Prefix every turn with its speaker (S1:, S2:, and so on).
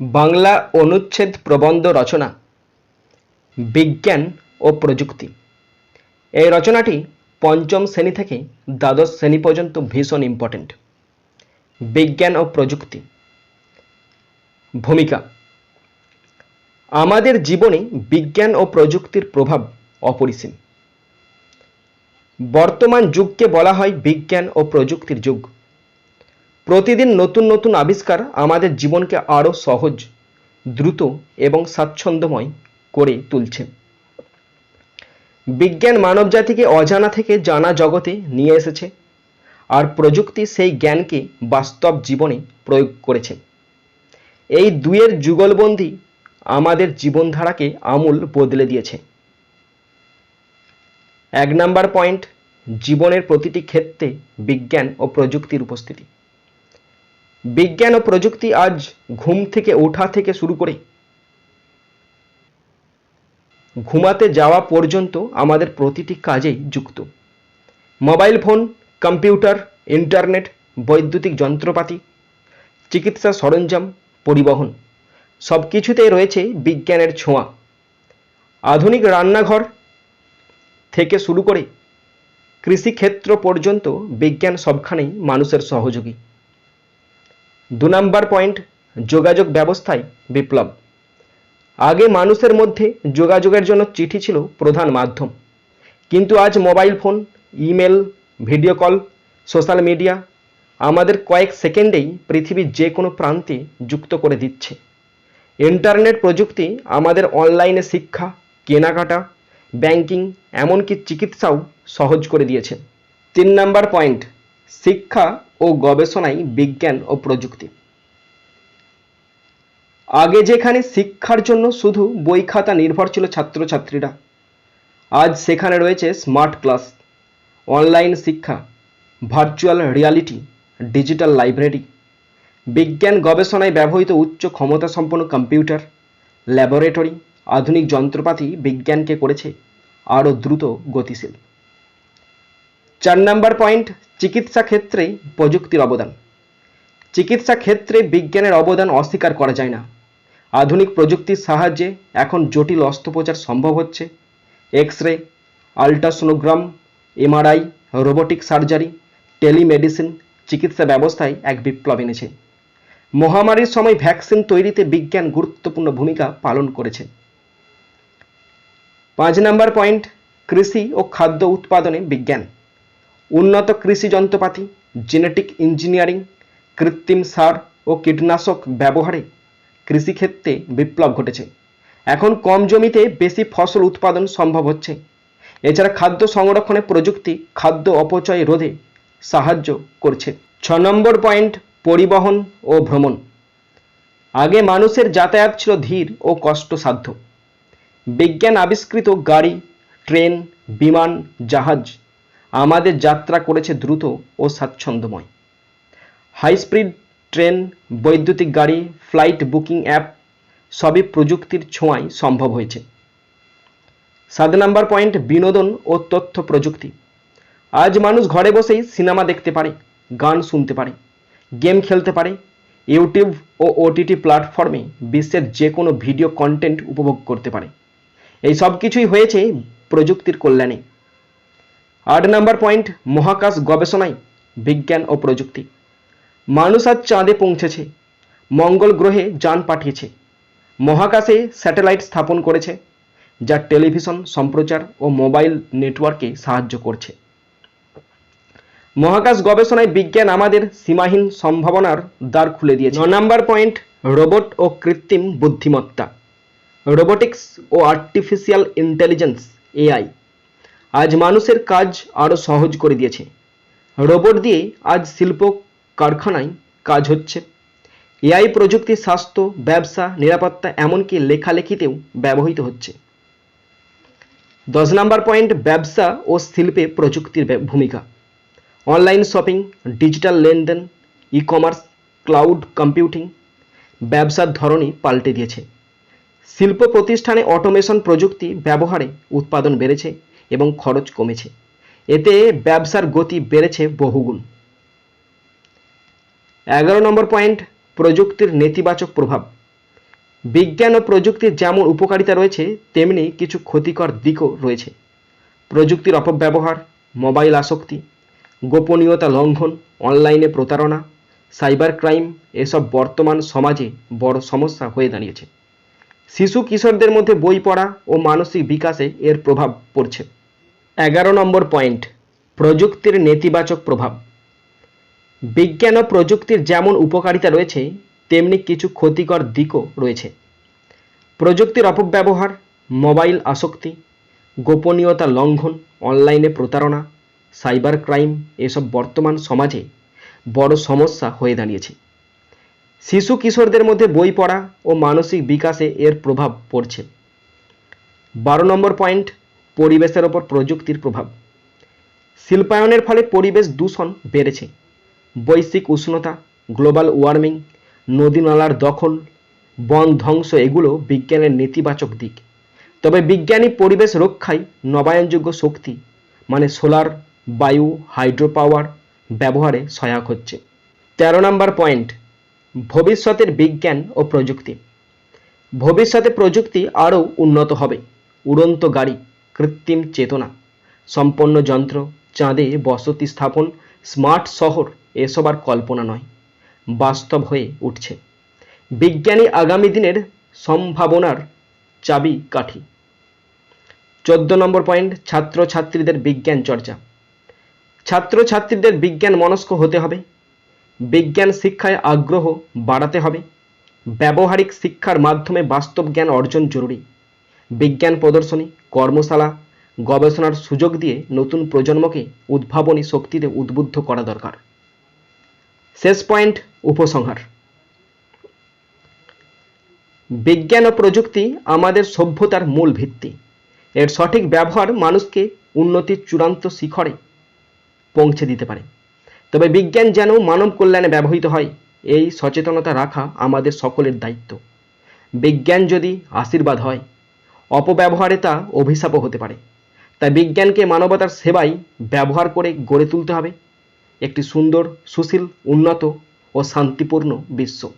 S1: বাংলা অনুচ্ছেদ প্রবন্ধ রচনা, বিজ্ঞান ও প্রযুক্তি। এই রচনাটি পঞ্চম শ্রেণি থেকে দ্বাদশ শ্রেণি পর্যন্ত ভীষণ ইম্পর্ট্যান্ট বিজ্ঞান ও প্রযুক্তি। ভূমিকা, আমাদের জীবনে বিজ্ঞান ও প্রযুক্তির প্রভাব অপরিসীম। বর্তমান যুগকে বলা হয় বিজ্ঞান ও প্রযুক্তির যুগ। প্রতিদিন নতুন নতুন আবিষ্কার আমাদের জীবনকে আরও সহজ, দ্রুত এবং স্বাচ্ছন্দ্যময় করে তুলছে। বিজ্ঞান মানবজাতিকে অজানা থেকে জানা জগতে নিয়ে এসেছে আর প্রযুক্তি সেই জ্ঞানকে বাস্তব জীবনে প্রয়োগ করেছে। এই দুয়ের যুগলবন্দি আমাদের জীবনধারাকে আমূল বদলে দিয়েছে। এক নাম্বার পয়েন্ট, জীবনের প্রতিটি ক্ষেত্রে বিজ্ঞান ও প্রযুক্তির উপস্থিতি। বিজ্ঞান ও প্রযুক্তি আজ ঘুম থেকে ওঠা থেকে শুরু করে ঘুমাতে যাওয়া পর্যন্ত আমাদের প্রতিটি কাজেই যুক্ত। মোবাইল ফোন, কম্পিউটার, ইন্টারনেট, বৈদ্যুতিক যন্ত্রপাতি, চিকিৎসা সরঞ্জাম, পরিবহন সব কিছুতেই রয়েছে বিজ্ঞানের ছোঁয়া। আধুনিক রান্নাঘর থেকে শুরু করে কৃষিক্ষেত্র পর্যন্ত বিজ্ঞান সবখানেই মানুষের সহযোগী। দু নম্বর পয়েন্ট, যোগাযোগ ব্যবস্থায় বিপ্লব। আগে মানুষের মধ্যে যোগাযোগের জন্য চিঠি ছিল প্রধান মাধ্যম। কিন্তু আজ mobile phone, email, video call, social media আমাদের কয়েক সেকেন্ডেই পৃথিবীর যে কোনো প্রান্তে যুক্ত করে দিচ্ছে। ইন্টারনেট প্রযুক্তি আমাদের অনলাইনে শিক্ষা, কেনাকাটা, ব্যাংকিং, এমনকি চিকিৎসাও সহজ করে দিয়েছে। তিন নাম্বার পয়েন্ট শিক্ষা ও গবেষণায় বিজ্ঞান ও প্রযুক্তি। আগে যেখানে শিক্ষার জন্য শুধু বই খাতা নির্ভর ছিল ছাত্রছাত্রীরা, আজ সেখানে রয়েছে স্মার্ট ক্লাস, অনলাইন শিক্ষা, ভার্চুয়াল রিয়ালিটি, ডিজিটাল লাইব্রেরি, বিজ্ঞান গবেষণায় ব্যবহৃত উচ্চ ক্ষমতা সম্পন্ন কম্পিউটার, ল্যাবরেটরি, আধুনিক যন্ত্রপাতি বিজ্ঞানকে করেছে আরও দ্রুত গতিশীল। চার নাম্বার পয়েন্ট চিকিৎসা ক্ষেত্রে প্রযুক্তির অবদান। চিকিৎসা ক্ষেত্রে বিজ্ঞানের অবদান অস্বীকার করা যায় না। আধুনিক প্রযুক্তির সাহায্যে এখন জটিল অস্ত্রোপচার সম্ভব হচ্ছে। X ray ultrasonogram MRI robotic surgery telemedicine চিকিৎসা ব্যবস্থায় এক বিপ্লব এনেছে। মহামারীর সময় ভ্যাকসিন তৈরিতে বিজ্ঞান গুরুত্বপূর্ণ ভূমিকা পালন করেছে। পাঁচ নাম্বার পয়েন্ট কৃষি ও খাদ্য উৎপাদনে বিজ্ঞান। উন্নত কৃষি যন্ত্রপাতি জেনেটিক ইঞ্জিনিয়ারিং কৃত্রিম সার ও কীটনাশক ব্যবহারে কৃষিক্ষেত্রে বিপ্লব ঘটেছে। এখন কম জমিতে বেশি ফসল উৎপাদন সম্ভব হচ্ছে। এছাড়া খাদ্য সংরক্ষণে প্রযুক্তি, খাদ্য অপচয় রোধে সাহায্য করছে। ছ নম্বর পয়েন্ট, পরিবহন ও ভ্রমণ। আগে মানুষের যাতায়াত ছিল ধীর ও কষ্টসাধ্য। বিজ্ঞান আবিষ্কৃত গাড়ি, ট্রেন, বিমান, জাহাজ আমাদের যাত্রা করেছে দ্রুত ও স্বাচ্ছন্দ্যময়। হাই স্পিড ট্রেন, বৈদ্যুতিক গাড়ি, ফ্লাইট বুকিং অ্যাপ, সবই প্রযুক্তির ছোঁয়ায় সম্ভব হয়েছে। সাত নাম্বার পয়েন্ট, বিনোদন ও তথ্য প্রযুক্তি। আজ মানুষ ঘরে বসেই সিনেমা দেখতে পারে, গান শুনতে পারে, গেম খেলতে পারে, ইউটিউব ও ওটিটি প্ল্যাটফর্মে বিশ্বের যে কোনো ভিডিও কন্টেন্ট উপভোগ করতে পারে। এই সব কিছুই হয়েছে প্রযুক্তির কল্যাণে। আট নাম্বার পয়েন্ট মহাকাশ গবেষণায় বিজ্ঞান ও প্রযুক্তি। মানুষ আজ চাঁদে পৌঁছেছে, মঙ্গল গ্রহে যান পাঠিয়েছে, মহাকাশে স্যাটেলাইট স্থাপন করেছে, যা টেলিভিশন সম্প্রচার ও মোবাইল নেটওয়ার্কে সাহায্য করছে। মহাকাশ গবেষণায় বিজ্ঞান আমাদের সীমাহীন সম্ভাবনার দ্বার খুলে দিয়েছে। ন নাম্বার পয়েন্ট রোবট ও কৃত্রিম বুদ্ধিমত্তা। রোবোটিক্স ও আর্টিফিশিয়াল ইন্টেলিজেন্স এআই আজ মানুষের কাজ আরও সহজ করে দিয়েছে। রোবট দিয়ে আজ শিল্প কারখানায় কাজ হচ্ছে। এআই প্রযুক্তি, স্বাস্থ্য, ব্যবসা, নিরাপত্তা, এমনকি লেখালেখিতেও ব্যবহৃত হচ্ছে। দশ নম্বর পয়েন্ট, ব্যবসা ও শিল্পে প্রযুক্তির ভূমিকা। অনলাইন শপিং, ডিজিটাল লেনদেন ই কমার্স ক্লাউড কম্পিউটিং ব্যবসার ধরনই পাল্টে দিয়েছে। শিল্প প্রতিষ্ঠানে অটোমেশন প্রযুক্তি ব্যবহারে উৎপাদন বেড়েছে। এবং খরচ কমেছে। এতে ব্যবসার গতি বেড়েছে বহুগুণ। এগারো নম্বর পয়েন্ট, প্রযুক্তির নেতিবাচক প্রভাব। বিজ্ঞান ও প্রযুক্তির যেমন উপকারিতা রয়েছে, তেমনি কিছু ক্ষতিকর দিকও রয়েছে। প্রযুক্তির অপব্যবহার, মোবাইল আসক্তি, গোপনীয়তা লঙ্ঘন, অনলাইনে প্রতারণা, সাইবার ক্রাইম, এসব বর্তমান সমাজে বড় সমস্যা হয়ে দাঁড়িয়েছে। শিশু কিশোরদের মধ্যে বই পড়া ও মানসিক বিকাশে এর প্রভাব পড়ছে। এগারো নম্বর পয়েন্ট, প্রযুক্তির নেতিবাচক প্রভাব। বিজ্ঞান ও প্রযুক্তির যেমন উপকারিতা রয়েছে, তেমনি কিছু ক্ষতিকর দিকও রয়েছে। প্রযুক্তির অপব্যবহার, মোবাইল আসক্তি, গোপনীয়তা লঙ্ঘন, অনলাইনে প্রতারণা, সাইবার ক্রাইম এসব বর্তমান সমাজে বড় সমস্যা হয়ে দাঁড়িয়েছে। শিশু কিশোরদের মধ্যে বই পড়া ও মানসিক বিকাশে এর প্রভাব পড়ছে। বারো নম্বর পয়েন্ট পরিবেশের ওপর প্রযুক্তির প্রভাব। শিল্পায়নের ফলে পরিবেশ দূষণ বেড়েছে। বৈশ্বিক উষ্ণতা, গ্লোবাল ওয়ার্মিং, নদী নালার দখল, বন ধ্বংস এগুলো বিজ্ঞানের নেতিবাচক দিক। তবে বিজ্ঞানী পরিবেশ রক্ষায় নবায়নযোগ্য শক্তি মানে সোলার, বায়ু হাইড্রো পাওয়ার ব্যবহারে সহায়ক হচ্ছে। তেরো নম্বর পয়েন্ট, ভবিষ্যতের বিজ্ঞান ও প্রযুক্তি। ভবিষ্যতে প্রযুক্তি আরও উন্নত হবে। উড়ন্ত গাড়ি কৃত্রিম চেতনা। সম্পন্ন যন্ত্র, চাঁদে বসতি স্থাপন, স্মার্ট শহর, এসব আর কল্পনা নয়। বাস্তব হয়ে উঠছে। বিজ্ঞানী আগামী দিনের সম্ভাবনার চাবি কাঠি। চোদ্দ নম্বর পয়েন্ট, ছাত্রছাত্রীদের বিজ্ঞান চর্চা। ছাত্রছাত্রীদের বিজ্ঞান মনস্ক হতে হবে। বিজ্ঞান শিক্ষায় আগ্রহ বাড়াতে হবে। ব্যবহারিক শিক্ষার মাধ্যমে বাস্তব জ্ঞান অর্জন জরুরি। বিজ্ঞান প্রদর্শনী, কর্মশালা, গবেষণার সুযোগ দিয়ে নতুন প্রজন্মকে উদ্ভাবনী শক্তিতে উদ্বুদ্ধ করা দরকার। শেষ পয়েন্ট, উপসংহার। বিজ্ঞান ও প্রযুক্তি আমাদের সভ্যতার মূল ভিত্তি। এর সঠিক ব্যবহার মানুষকে উন্নতির চূড়ান্ত শিখরে পৌঁছে দিতে পারে। তবে বিজ্ঞান যেন মানব কল্যাণে ব্যবহৃত হয়, এই সচেতনতা রাখা আমাদের সকলের দায়িত্ব। বিজ্ঞান যদি আশীর্বাদ হয় অপব্যবহারে তা অভিশাপও হতে পারে। তাই বিজ্ঞানকে মানবতার সেবাই ব্যবহার করে গড়ে তুলতে হবে। একটি সুন্দর, সুশীল, উন্নত ও শান্তিপূর্ণ বিশ্ব।